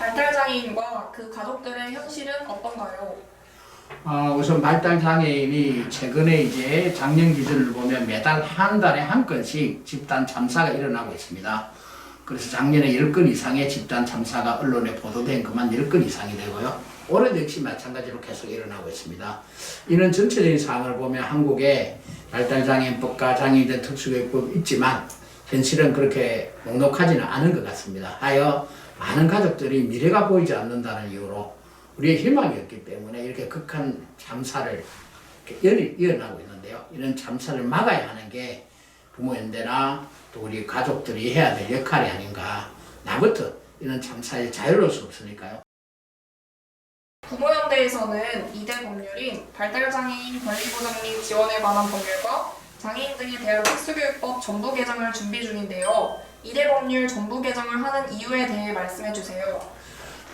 발달장애인과 그 가족들의 현실은 어떤가요? 어, 우선 발달 장애인이 최근에 이제 작년 기준을 보면 매달 한 달에 한 건씩 집단 참사가 일어나고 있습니다. 그래서 작년에 10건 이상의 집단 참사가 언론에 보도된 것만 10건 이상이 되고요. 올해도 역시 마찬가지로 계속 일어나고 있습니다. 이는 전체적인 상황을 보면 한국에 발달장애인법과 장애인들 특수교육법이 있지만 현실은 그렇게 녹록하지는 않은 것 같습니다. 하여 많은 가족들이 미래가 보이지 않는다는 이유로 우리의 희망이 없기 때문에 이렇게 극한 참사를 이렇게 연- 이어나고 있는데요. 이런 참사를 막아야 하는 게 부모연대나 또 우리 가족들이 해야 될 역할이 아닌가. 나부터 이런 참사에 자유로울 수 없으니까요. 부모연대에서는 이대 법률인 발달장애인 권리보장 및 지원에 관한 법률과 장애인 등에 대한 특수교육법 전부 개정을 준비 중인데요. 이대 법률 전부 개정을 하는 이유에 대해 말씀해 주세요.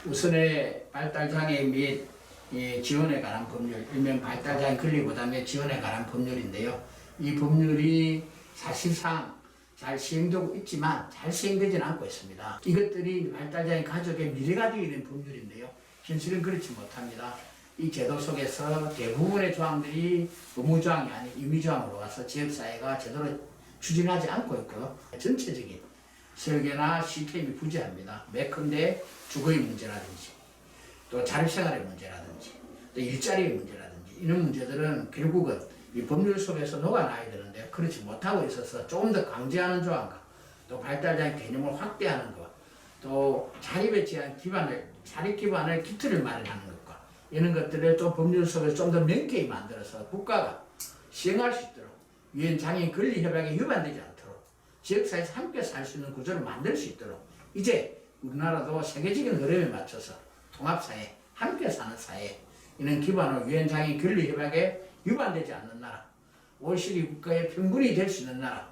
우선에 발달장애인 및이 지원에 관한 법률, 일명 발달장애인 권리보장의 지원에 관한 법률인데요. 이 법률이 사실상 잘 시행되고 있지만 잘 시행되지는 않고 있습니다. 이것들이 발달장애인 가족의 미래가 되는 법률인데요. 현실은 그렇지 못합니다. 이 제도 속에서 대부분의 조항들이 의무조항이 아닌 임의조항으로 와서 지역사회가 제대로 추진하지 않고 있고요. 전체적인 설계나 시스템이 부재합니다. 매컨대 주거의 문제라든지 또 자립생활의 문제라든지 또 일자리의 문제라든지 이런 문제들은 결국은 이 법률 속에서 녹아나야 되는데 그렇지 못하고 있어서 조금 더 강제하는 조항과 또 발달장 개념을 확대하는 것, 또 자립에 대한 기반을 자립 기반을 기틀을 마련하는 것과 이런 것들을 또 법률 속에서 좀 더 명쾌히 만들어서 국가가 시행할 수 있도록 유엔 장애인 권리 협약에 위반되지 않도록 지역사회에서 함께 살 수 있는 구조를 만들 수 있도록 이제 우리나라도 세계적인 흐름에 맞춰서 통합사회, 함께 사는 사회 이런 기반으로 유엔 장애인 권리 협약에 위반되지 않는 나라, OECD 국가의 평균이 될 수 있는 나라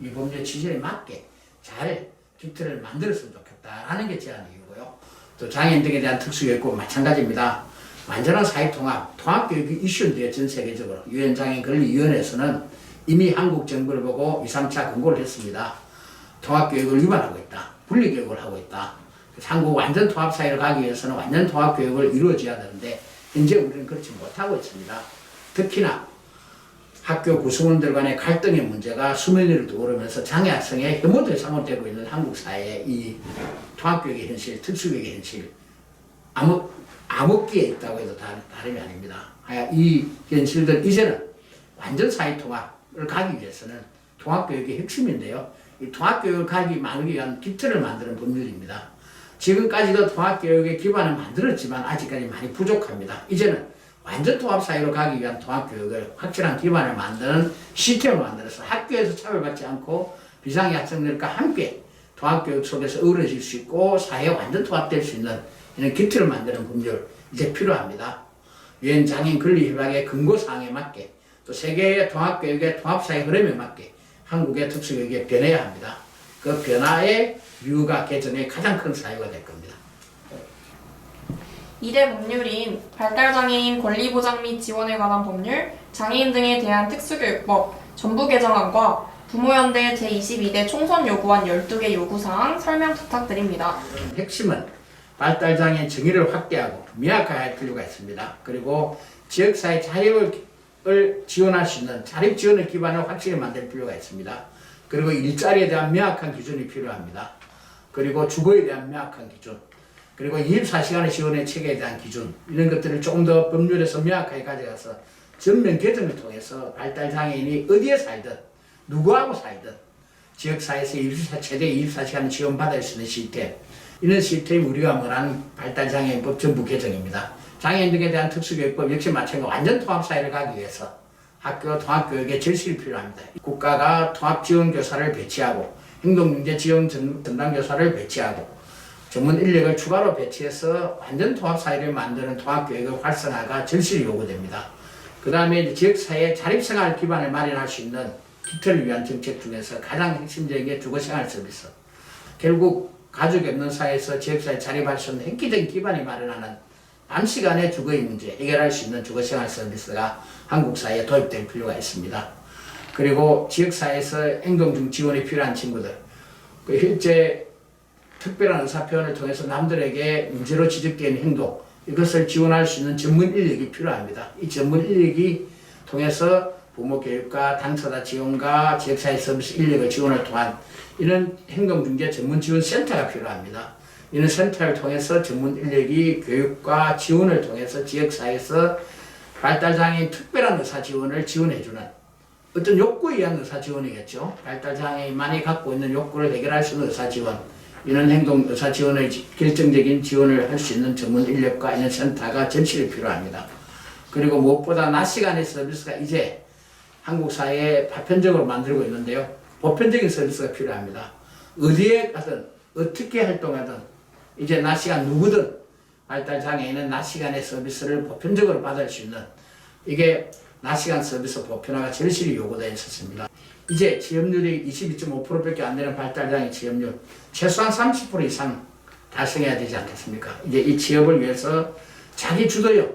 이 법률 취지에 맞게 잘 기틀을 만들었으면 좋겠다라는 게제 이유고요. 또 장애인 등에 대한 특수교육도 마찬가지입니다. 완전한 사회 통합, 통합교육이 이슈인데요, 전 세계적으로. 유엔 장애인 권리위원회에서는 이미 한국 정부를 보고 2, 3차 권고를 했습니다. 통합교육을 위반하고 있다. 분리교육을 하고 있다. 한국 완전 통합사회를 가기 위해서는 완전 통합교육을 이루어져야 되는데 현재 우리는 그렇지 못하고 있습니다. 특히나 학교 구성원들 간의 갈등의 문제가 수면 위로 떠오르면서 장애 학생의 혐오들이 상호되고 있는 한국 사회의 이 통합교육의 현실, 특수교육의 현실, 암흑, 암흑기에 있다고 해도 다, 다름이 아닙니다. 이 현실들 이제는 완전 사회 통합 을 가기 위해서는 통합교육의 핵심인데요. 이 통합교육을 가기 만들기 위한 기틀을 만드는 법률입니다. 지금까지도 통합교육의 기반을 만들었지만 아직까지 많이 부족합니다. 이제는 완전 통합사회로 가기 위한 통합교육을 확실한 기반을 만드는 시스템을 만들어서 학교에서 차별받지 않고 비상의 학생들과 함께 통합교육 속에서 어우러질 수 있고 사회에 완전 통합될 수 있는 이런 기틀을 만드는 법률 이제 필요합니다. 유엔 장애인 권리 협약의 근거 사항에 맞게 또 세계의 통합교육의 통합사회 흐름에 맞게 한국의 특수교육에 변해야 합니다. 그 변화의 이유가 개정의 가장 큰 사유가 될 겁니다. 이대 법률인 발달장애인 권리보장 및 지원에 관한 법률, 장애인 등에 대한 특수교육법 전부 개정안과 부모연대 제22대 총선 요구안 12개 요구사항 설명 부탁드립니다. 핵심은 발달장애 정의를 확대하고 미약화할 필요가 있습니다. 그리고 지역사회 자립 을 지원할 수 있는 자립 지원의 기반을 확실히 만들 필요가 있습니다. 그리고 일자리에 대한 명확한 기준이 필요합니다. 그리고 주거에 대한 명확한 기준, 그리고 24시간의 지원의 체계에 대한 기준 이런 것들을 조금 더 법률에서 명확하게 가져가서 전면 개정을 통해서 발달 장애인이 어디에 살든 누구하고 살든 지역사회에서 24, 최대 24시간 지원받을 수 있는 시스템 이런 시스템이 우리가 원하는 발달 장애인법 전부 개정입니다. 장애인 등에 대한 특수교육법 역시 마찬가지로 완전 통합사회를 가기 위해서 학교 통합교육에 절실히 필요합니다. 국가가 통합지원교사를 배치하고 행동문제지원 전- 전담교사를 배치하고 전문 인력을 추가로 배치해서 완전 통합사회를 만드는 통합교육의 활성화가 절실히 요구됩니다. 그 다음에 지역사회 자립생활 기반을 마련할 수 있는 기틀을 위한 정책 중에서 가장 핵심적인 게 주거생활 서비스. 결국 가족이 없는 사회에서 지역사회 자립할 수 있는 획기적인 기반을 마련하는 단시간에 주거의 문제 해결할 수 있는 주거생활 서비스가 한국 사회에 도입될 필요가 있습니다. 그리고 지역사회에서 행동중 지원이 필요한 친구들, 그 실제 특별한 의사 표현을 통해서 남들에게 문제로 지적되는 행동 이것을 지원할 수 있는 전문 인력이 필요합니다. 이 전문 인력이 통해서 부모 교육과 당사자 지원과 지역사회 서비스 인력의 지원을 통한 이런 행동중재 전문 지원 센터가 필요합니다. 이런 센터를 통해서 전문 인력이 교육과 지원을 통해서 지역사회에서 발달장애인 특별한 의사 지원을 지원해주는 어떤 욕구에 의한 의사 지원이겠죠. 발달장애인만이 갖고 있는 욕구를 해결할 수 있는 의사 지원. 이런 행동 의사 지원의 지- 결정적인 지원을 할 수 있는 전문 인력과 이런 센터가 전실이 필요합니다. 그리고 무엇보다 낮 시간의 서비스가 이제 한국 사회에 파편적으로 만들고 있는데요. 보편적인 서비스가 필요합니다. 어디에 가든 어떻게 활동하든 이제 낮 시간 누구든 발달 장애인은 낮 시간의 서비스를 보편적으로 받을 수 있는 이게 낮 시간 서비스 보편화가 절실히 요구되어 있었습니다. 이제 지업률이 22.5%밖에 안 되는 발달장애 지업률 최소한 30% 이상 달성해야 되지 않겠습니까? 이제 이 취업을 위해서 자기 주도형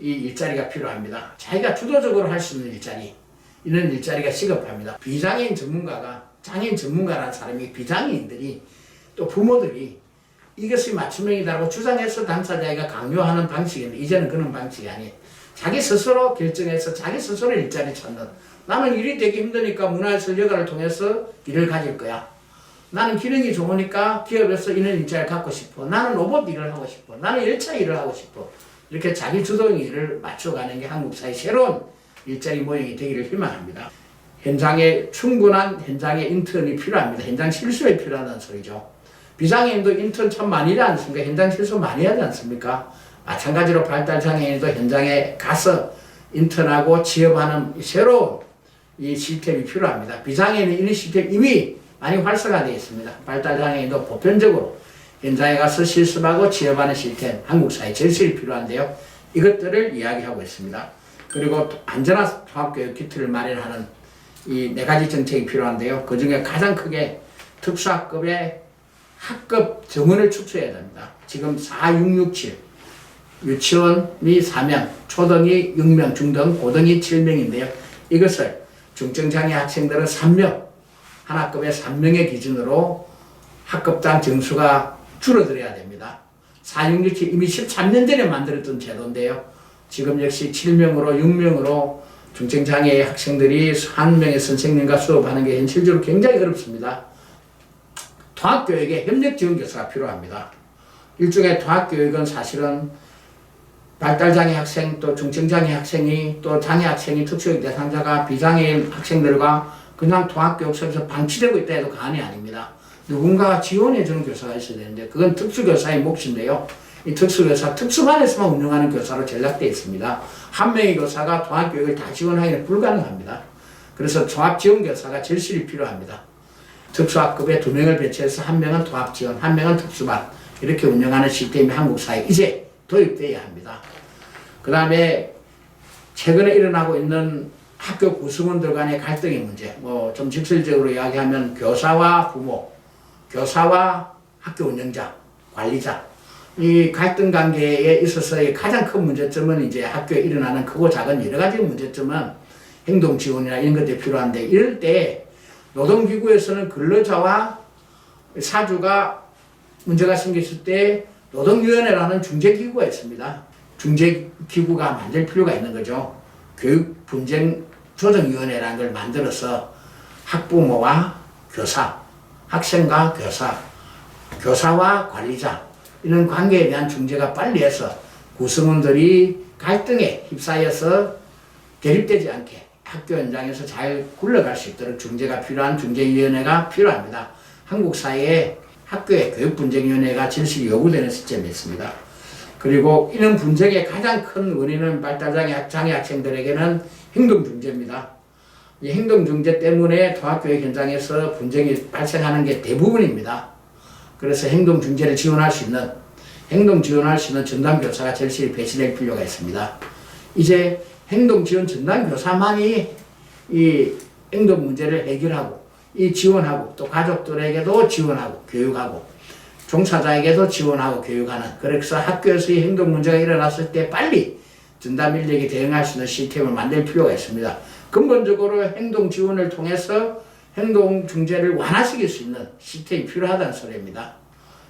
이 일자리가 필요합니다. 자기가 주도적으로 할 수 있는 일자리 이런 일자리가 시급합니다. 비장애인 전문가가 장애인 전문가라는 사람이 비장애인들이 또 부모들이 이것이 맞춤형이라고 주장해서 당사자가 강요하는 방식인데 이제는 그런 방식이 아니에요. 자기 스스로 결정해서 자기 스스로 일자리 찾는 나는 일이 되기 힘드니까 문화예술 여가를 통해서 일을 가질 거야. 나는 기능이 좋으니까 기업에서 이런 일자리를 갖고 싶어. 나는 로봇 일을 하고 싶어. 나는 열차 일을 하고 싶어. 이렇게 자기 주도형 일을 맞춰가는 게 한국 사회 새로운 일자리 모형이 되기를 희망합니다. 현장에 충분한 현장의 인턴이 필요합니다. 현장 실수에 필요하다는 소리죠. 비장애인도 인턴 참 많이 하지 않습니까? 현장 실수 많이 하지 않습니까? 마찬가지로 발달장애인도 현장에 가서 인턴하고 취업하는 새로운 이 시스템이 필요합니다. 비장애인은 이런 시스템 이미 많이 활성화되어 있습니다. 발달장애인도 보편적으로 현장에 가서 실습하고 취업하는 시스템, 한국 사회 절실히 필요한데요. 이것들을 이야기하고 있습니다. 그리고 안전한 통합교육 기틀을 마련하는 이 네 가지 정책이 필요한데요. 그 중에 가장 크게 특수학급의 학급 정원을 축소해야 됩니다. 지금 4667 유치원이 4명, 초등이 6명, 중등, 고등이 7명인데요. 이것을 중증장애 학생들은 3명, 한 학급에 3명의 기준으로 학급당 정수가 줄어들어야 됩니다. 4667 이미 13년 전에 만들었던 제도인데요. 지금 역시 7명으로 6명으로 중증장애 학생들이 한 명의 선생님과 수업하는 게 현실적으로 굉장히 어렵습니다. 통합교육에 협력 지원 교사가 필요합니다. 일종의 통합교육은 사실은 발달장애 학생 또 중증장애 학생이 또 장애 학생이 특수교육 대상자가 비장애인 학생들과 그냥 통합교육 속에서 방치되고 있다 해도 과언이 아닙니다. 누군가가 지원해주는 교사가 있어야 되는데 그건 특수교사의 몫인데요. 이 특수교사 특수반에서만 운영하는 교사로 전락되어 있습니다. 한 명의 교사가 통합교육을 다 지원하기는 불가능합니다. 그래서 종합지원교사가 절실히 필요합니다. 특수학급에 두 명을 배치해서 한 명은 통합지원, 한 명은 특수반. 이렇게 운영하는 시스템이 한국 사회에 이제 도입돼야 합니다. 그 다음에 최근에 일어나고 있는 학교 구성원들 간의 갈등의 문제, 뭐 좀 직설적으로 이야기하면 교사와 부모, 교사와 학교 운영자, 관리자, 이 갈등 관계에 있어서의 가장 큰 문제점은 이제 학교에 일어나는 크고 작은 여러 가지 문제점은 행동 지원이나 이런 것들이 필요한데 이럴 때 노동기구에서는 근로자와 사주가 문제가 생겼을 때 노동위원회라는 중재기구가 있습니다. 중재기구가 만들 필요가 있는 거죠. 교육분쟁조정위원회라는 걸 만들어서 학부모와 교사, 학생과 교사, 교사와 관리자 이런 관계에 대한 중재가 빨리 해서 구성원들이 갈등에 휩싸여서 대립되지 않게 학교 현장에서 잘 굴러갈 수 있도록 중재가 필요한 중재위원회가 필요합니다. 한국 사회에 학교의 교육분쟁위원회가 절실히 요구되는 시점이 있습니다. 그리고 이런 분쟁의 가장 큰 원인은 발달장애 학- 장애 학생들에게는 행동중재입니다. 이 행동중재 때문에 통합교육 현장에서 분쟁이 발생하는 게 대부분입니다. 그래서 행동중재를 지원할 수 있는 행동 지원할 수 있는 전담교사가 절실히 배치될 필요가 있습니다. 이제 행동 지원 전담 교사만이 이 행동 문제를 해결하고 이 지원하고 또 가족들에게도 지원하고 교육하고 종사자에게도 지원하고 교육하는 그래서 학교에서의 행동 문제가 일어났을 때 빨리 전담 인력이 대응할 수 있는 시스템을 만들 필요가 있습니다. 근본적으로 행동 지원을 통해서 행동 중재를 완화시킬 수 있는 시스템이 필요하다는 소리입니다.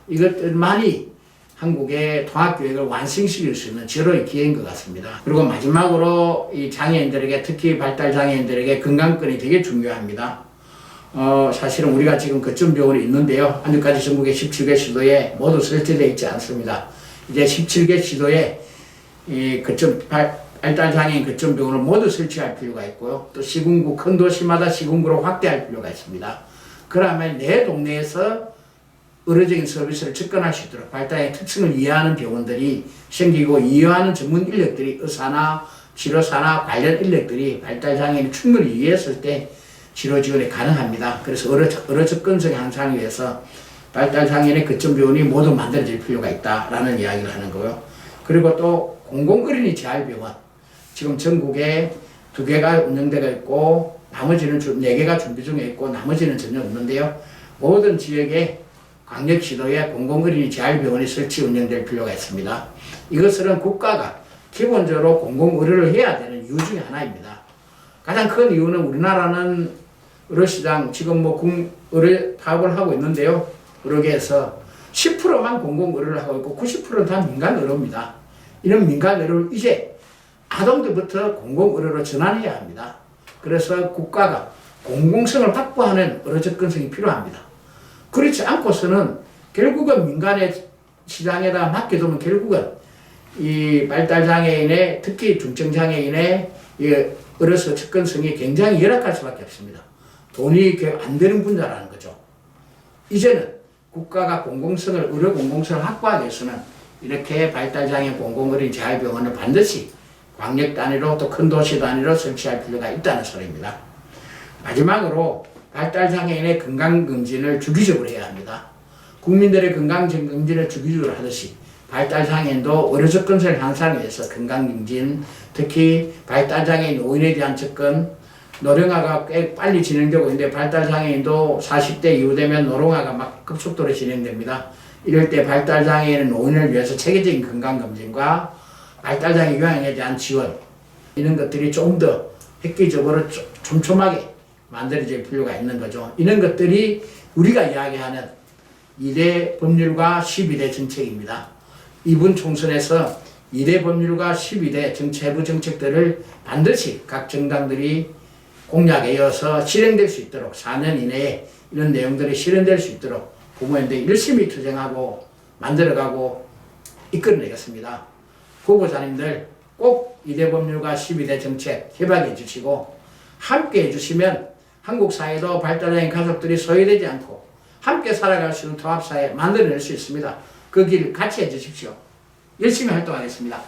이것들만이 한국의 통합교육을 완성시킬 수 있는 절호의 기회인 것 같습니다. 그리고 마지막으로 이 장애인들에게 특히 발달 장애인들에게 건강권이 되게 중요합니다. 어, 사실은 우리가 지금 거점 병원이 있는데요. 아직까지 전국의 17개 시도에 모두 설치되어 있지 않습니다. 이제 17개 시도에 이 거점 발, 발달 장애인 거점 병원을 모두 설치할 필요가 있고요. 또 시군구 큰 도시마다 시군구로 확대할 필요가 있습니다. 그러면 내 동네에서 의료적인 서비스를 접근할 수 있도록 발달의 특성을 이해하는 병원들이 생기고 이해하는 전문 인력들이 의사나 치료사나 관련 인력들이 발달 장애인을 충분히 이해했을 때 치료 지원이 가능합니다. 그래서 의료, 의료 접근성 향상을 위해서 발달 장애인의 거점 병원이 모두 만들어질 필요가 있다라는 이야기를 하는 거고요. 그리고 또 공공 어린이 재활병원 지금 전국에 두 개가 운영되고 있고 나머지는 주- 네 개가 준비 중에 있고 나머지는 전혀 없는데요. 모든 지역에 광역시도에 공공어린이 재활병원이 설치 운영될 필요가 있습니다. 이것은 국가가 기본적으로 공공의료를 해야 되는 이유 중에 하나입니다. 가장 큰 이유는 우리나라는 의료시장 지금 뭐 국- 의료 파업을 하고 있는데요. 의료계에서 10%만 공공의료를 하고 있고 90%는 다 민간의료입니다. 이런 민간의료를 이제 아동들부터 공공의료로 전환해야 합니다. 그래서 국가가 공공성을 확보하는 의료 접근성이 필요합니다. 그렇지 않고서는 결국은 민간의 시장에다 맡겨두면 결국은 이 발달 장애인의 특히 중증 장애인의 이 의료서 접근성이 굉장히 열악할 수밖에 없습니다. 돈이 그안 되는 분야라는 거죠. 이제는 국가가 공공성을 의료 공공성을 확보하기 위해서는 이렇게 발달 장애 공공의료 재활병원을 반드시 광역 단위로 또 큰 도시 단위로 설치할 필요가 있다는 소리입니다. 마지막으로 발달 장애인의 건강 검진을 주기적으로 해야 합니다. 국민들의 건강 검진을 주기적으로 하듯이 발달 장애인도 의료 접근성을 향상하기 위해서 건강 검진, 특히 발달 장애인 노인에 대한 접근, 노령화가 꽤 빨리 진행되고 있는데 발달 장애인도 40대 이후 되면 노령화가 막 급속도로 진행됩니다. 이럴 때 발달 장애인 노인을 위해서 체계적인 건강 검진과 발달 장애 요양에 대한 지원 이런 것들이 좀더 획기적으로 촘- 촘촘하게 만들어질 필요가 있는 거죠. 이런 것들이 우리가 이야기하는 2대 법률과 12대 정책입니다. 이번 총선에서 2대 법률과 12대 정체부 정책들을 반드시 각 정당들이 공약에 이어서 실행될 수 있도록 4년 이내에 이런 내용들이 실현될 수 있도록 부모님들이 열심히 투쟁하고 만들어가고 이끌어내겠습니다. 후보자님들 꼭 2대 법률과 12대 정책 협약해 주시고 함께 해주시면 한국 사회도 발달된 가족들이 소외되지 않고 함께 살아갈 수 있는 통합사회 만들어낼 수 있습니다. 그 길 같이 해주십시오. 열심히 활동하겠습니다.